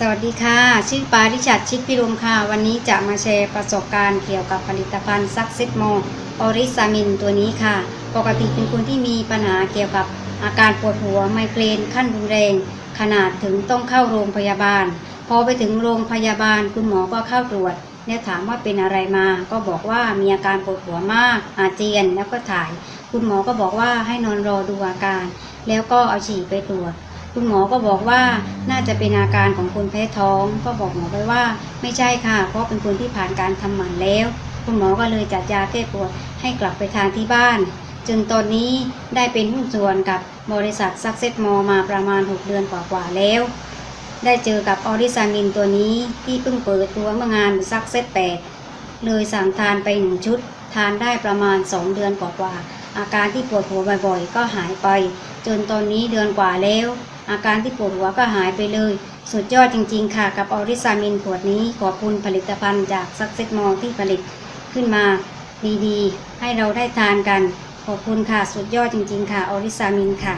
สวัสดีค่ะ ชื่อปาริชัดชิดพิรมค่ะ วันนี้จะมาแชร์ประสบการณ์เกี่ยวกับผลิตภัณฑ์ซักเซตโมออริซามินตัวนี้ค่ะ ปกติเป็นคนที่มีปัญหาเกี่ยวกับอาการปวดหัวไมเกรนขั้นรุนแรง ขนาดถึงต้องเข้าโรงพยาบาล พอไปถึงโรงพยาบาลคุณหมอก็เข้าตรวจแล้วถามว่าเป็นอะไรมา ก็บอกว่ามีอาการปวดหัวมาก อาเจียนแล้วก็ถ่าย คุณหมอก็บอกว่าให้นอนรอดูอาการ แล้วก็เอาฉี่ไปตรวจ คุณหมอก็บอกว่าน่าจะเป็นอาการของคนแพ้ท้อง ก็บอกหมอไปว่าไม่ใช่ค่ะ เพราะเป็นคนที่ผ่านการทำหมันแล้ว คุณหมอก็เลยจัดยาแก้ปวดให้กลับไปทานที่บ้าน จนตอนนี้ได้เป็นหุ้นส่วนกับบริษัทซักเซ็ตมอมาประมาณ 6 เดือนกว่าๆแล้ว ได้เจอกับออริซามินตัวนี้ที่เพิ่งเปิดตัวเมื่องานซักเซ็ตแปดเลยสั่งทานไปหนึ่งชุด ทานได้ประมาณ 2 เดือนกว่าๆอาการที่ปวดหัวบ่อยๆ ก็หายไป จนตอนนี้เดือนกว่าแล้ว อาการที่ปวดหัวก็หายไปเลย สุดยอดจริง ๆ ค่ะกับออริซามินขวดนี้ขอบคุณผลิตภัณฑ์จากซักเซตมอที่ผลิตขึ้นมาดีๆ ให้เราได้ทานกัน ขอบคุณค่ะ สุดยอดจริง ๆ ค่ะออริซามินค่ะ